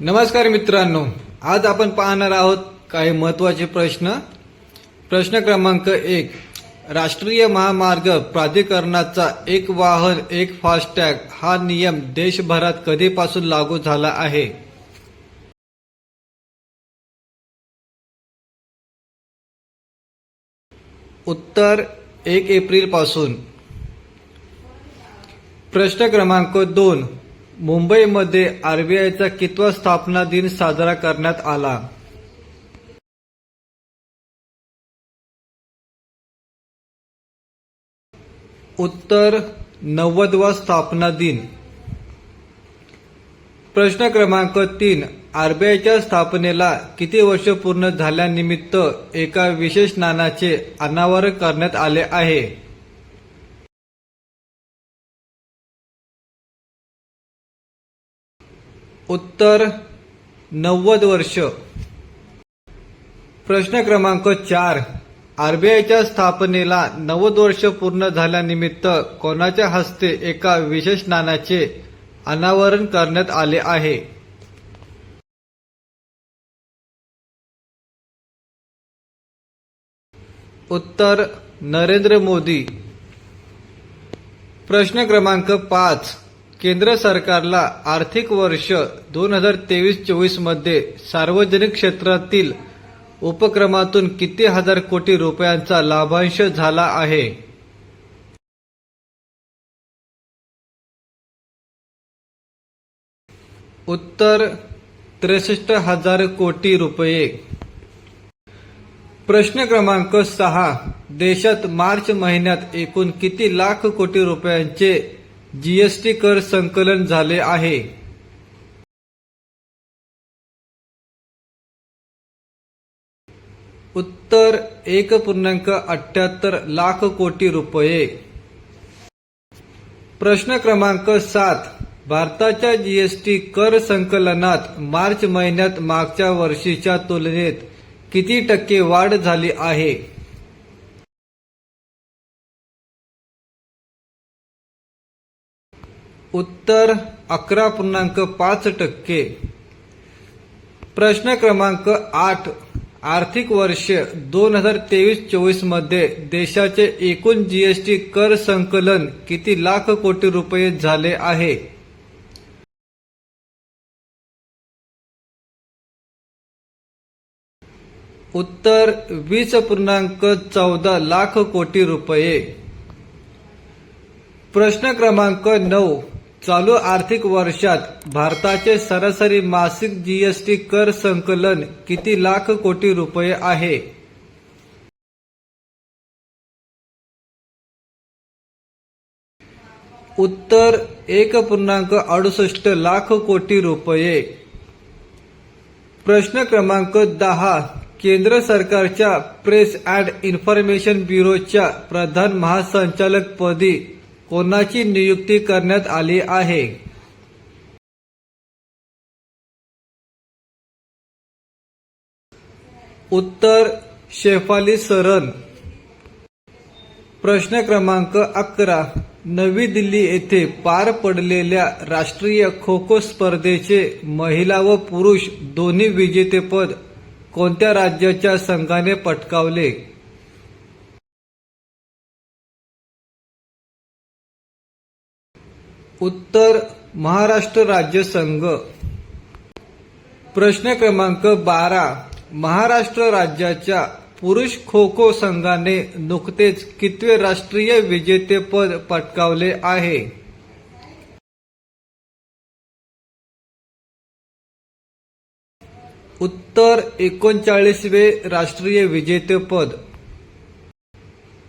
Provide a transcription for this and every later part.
नमस्कार मित्रांनो आज आपण पाहणार आहोत काही महत्त्वाचे प्रश्न. प्रश्न क्रमांक एक राष्ट्रीय महामार्ग प्राधिकरणाचा एक वाहन एक फास्टॅग हा नियम देशभरात कधीपासून लागू झाला आहे? उत्तर एक एप्रिलपासून प्रश्न क्रमांक दोन मुंबईमध्ये आरबीआयचा कितवा स्थापना दिन साजरा करण्यात आला? उत्तर नव्वदवा स्थापना दिन. प्रश्न क्रमांक तीन आरबीआयच्या स्थापनेला किती वर्ष पूर्ण झाल्यानिमित्त एका विशेष नाण्याचे अनावरण करण्यात आले आहे? उत्तर नव्वद वर्ष. प्रश्न क्रमांक चार. आरबीआयच्या स्थापनेला नव्वद वर्ष पूर्ण झाल्यानिमित्त कोणाच्या हस्ते एका विशेष नाण्याचे अनावरण करण्यात आले आहे? उत्तर नरेंद्र मोदी. प्रश्न क्रमांक पाच. केंद्र सरकारला आर्थिक वर्ष दोन हजार तेवीस चोवीसमध्ये सार्वजनिक क्षेत्रातील उपक्रमातून किती हजार कोटी रुपयांचा लाभांश झाला आहे? उत्तर त्रेसष्ट हजार कोटी रुपये. प्रश्न क्रमांक सहा देशात मार्च महिन्यात एकूण किती लाख कोटी रुपयांचे जीएसटी कर संकलन झाले आहे. उत्तर एक पूर्णांक अठ्याहत्तर लाख कोटी रुपये. प्रश्न क्रमांक सात. भारताच्या जीएसटी कर संकलनात मार्च महिन्यात मागच्या वर्षीच्या तुलनेत किती टक्के वाढ झाली आहे? उत्तर अकरा पूर्णांक पाच टक्के. प्रश्न क्रमांक आठ आर्थिक वर्ष दोन हजार तेवीस चोवीसमध्ये देशाचे एकूण जीएसटी कर संकलन किती लाख कोटी रुपये झाले आहे? उत्तर वीस पूर्णांक चौदा लाख कोटी रुपये. प्रश्न क्रमांक नऊ चालू आर्थिक वर्षात भारताचे सरासरी मासिक जीएसटी कर संकलन किती लाख कोटी रुपये आहे? उत्तर एक पूर्णांक अडुसष्ट लाख कोटी रुपये. प्रश्न क्रमांक दहा केंद्र सरकारच्या प्रेस अँड इन्फॉर्मेशन ब्युरोच्या प्रधान महासंचालक पदी कोणाची नियुक्ती करण्यात आली आहे. उत्तर शेफाली सरन. प्रश्न क्रमांक अकरा. नवी दिल्ली येथे पार पडलेल्या राष्ट्रीय खो खो स्पर्धेचे महिला व पुरुष दोन्ही विजेतेपद कोणत्या राज्याच्या संघाने पटकावले? उत्तर महाराष्ट्र राज्य संघ. प्रश्न क्रमांक बारा. महाराष्ट्र राज्याच्या पुरुष खो खो संघाने नुकतेच कितवे राष्ट्रीय विजेतेपद पटकावले आहे? उत्तर एकोणचाळीसवे राष्ट्रीय विजेतेपद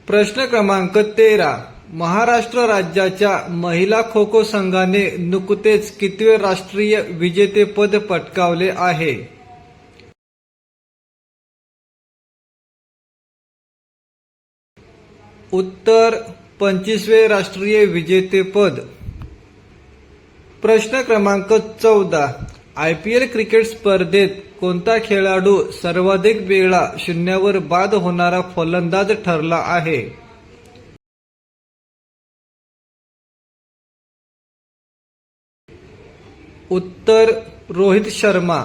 प्रश्न क्रमांक तेरा. महाराष्ट्र राज्याच्या महिला खो खो संघाने नुकतेच कितवे राष्ट्रीय विजेतेपद पटकावले आहे? उत्तर पंचवीसवे राष्ट्रीय विजेतेपद प्रश्न क्रमांक चौदा. आय पी एल क्रिकेट स्पर्धेत कोणता खेळाडू सर्वाधिक वेळा शून्यावर बाद होणारा फलंदाज ठरला आहे? उत्तर रोहित शर्मा.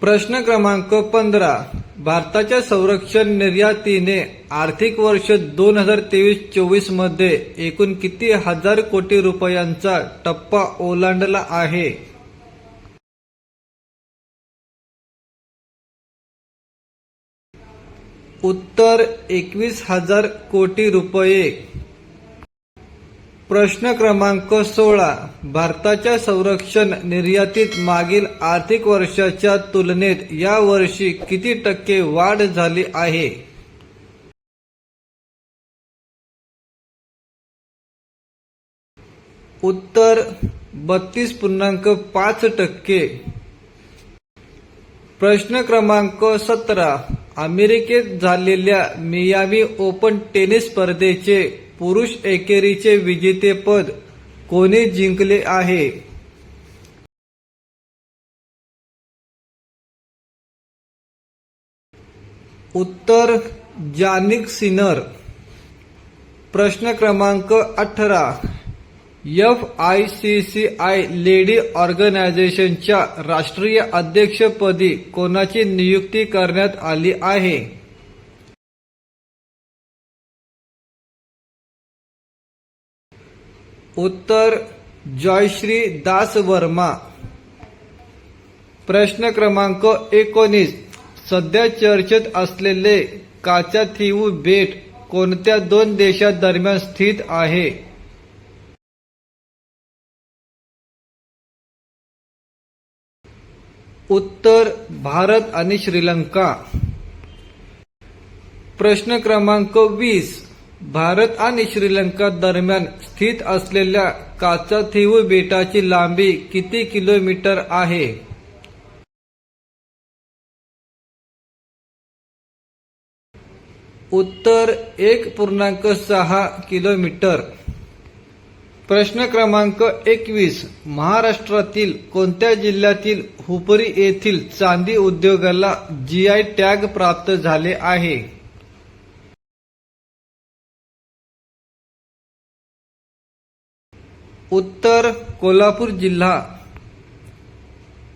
प्रश्न क्रमांक पंधरा. भारताच्या संरक्षण निर्यातीने आर्थिक वर्ष दोन हजार तेवीस चोवीसमध्ये एकूण किती हजार कोटी रुपयांचा टप्पा ओलांडला आहे? उत्तर एकवीस हजार कोटी रुपये. प्रश्न क्रमांक सोळा. भारताच्या संरक्षण निर्यातीत मागील आर्थिक वर्षाच्या तुलनेत या वर्षी किती टक्के वाढ झाली आहे? उत्तर बत्तीस पूर्णांक पाच टक्के. प्रश्न क्रमांक सतरा. अमेरिकेत झालेल्या मियामी ओपन टेनिस स्पर्धेचे पुरुष एकेरीचे विजेतेपद कोणी जिंकले आहे? उत्तर जानिक सिनर प्रश्न क्रमांक अठरा. F I C C I lady ऑर्गनायझेशनच्या राष्ट्रीय अध्यक्षपदी कोणाची नियुक्ती करण्यात आली आहे? उत्तर जयश्री दास वर्मा. प्रश्न क्रमांक एकोणीस. सध्या चर्चेत असलेले काचाथिवू बेट कोणत्या दोन देशांदरम्यान स्थित आहे? उत्तर भारत आणि श्रीलंका. प्रश्न क्रमांक वीस. भारत आणि श्रीलंका दरम्यान स्थित असलेल्या काचाथेऊ बेटाची लांबी किती किलोमीटर आहे? उत्तर एक पूर्णांक सहा किलोमीटर. प्रश्न क्रमांक एकवीस. महाराष्ट्रातील कोणत्या जिल्ह्यातील हुपरी येथील चांदी उद्योगाला जीआय टॅग प्राप्त झाले आहे? उत्तर कोल्हापूर जिल्हा.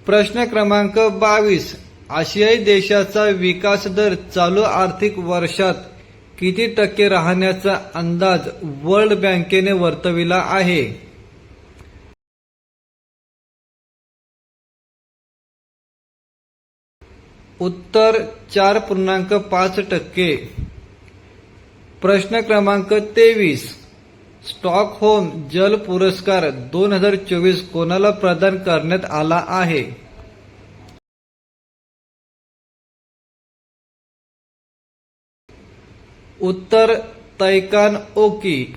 प्रश्न क्रमांक बावीस. आशियाई देशाचा विकास दर चालू आर्थिक वर्षात किती टक्के राहण्याचा अंदाज वर्ल्ड बँकेने वर्तविला आहे? उत्तर चार पूर्णांक पाच टक्के. प्रश्न क्रमांक तेवीस. स्टॉकहोम जल पुरस्कार दोन हजार चोवीस कोणाला प्रदान करण्यात आला आहे? उत्तर तैकान ओकी.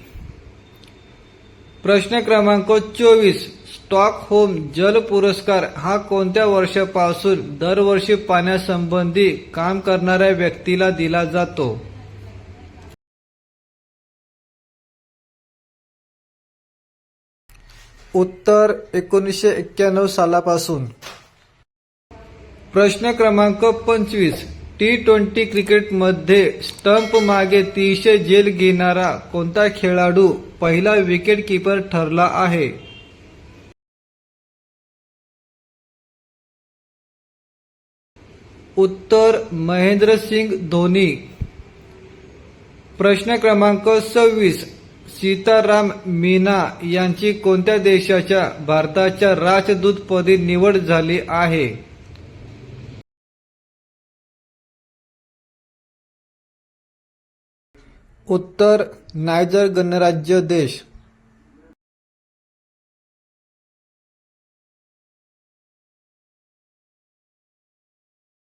प्रश्न क्रमांक चोवीस. स्टॉकहोम जल पुरस्कार हा कोणत्या वर्षापासून दरवर्षी पाण्यासंबंधी काम करणाऱ्या व्यक्तीला दिला जातो? उत्तर एकोणीसशे एक्क्याण्णव सालापासून. प्रश्न क्रमांक पंचवीस. टी ट्वेंटी क्रिकेटमध्ये स्टंप मागे तीनशे जेल घेणारा कोणता खेळाडू पहिला विकेट किपर ठरला आहे? उत्तर महेंद्रसिंग धोनी. प्रश्न क्रमांक सव्वीस. सीताराम मीना यांची कोणत्या देशाच्या भारताच्या राजदूतपदी निवड झाली आहे? उत्तर नायजर गणराज्य देश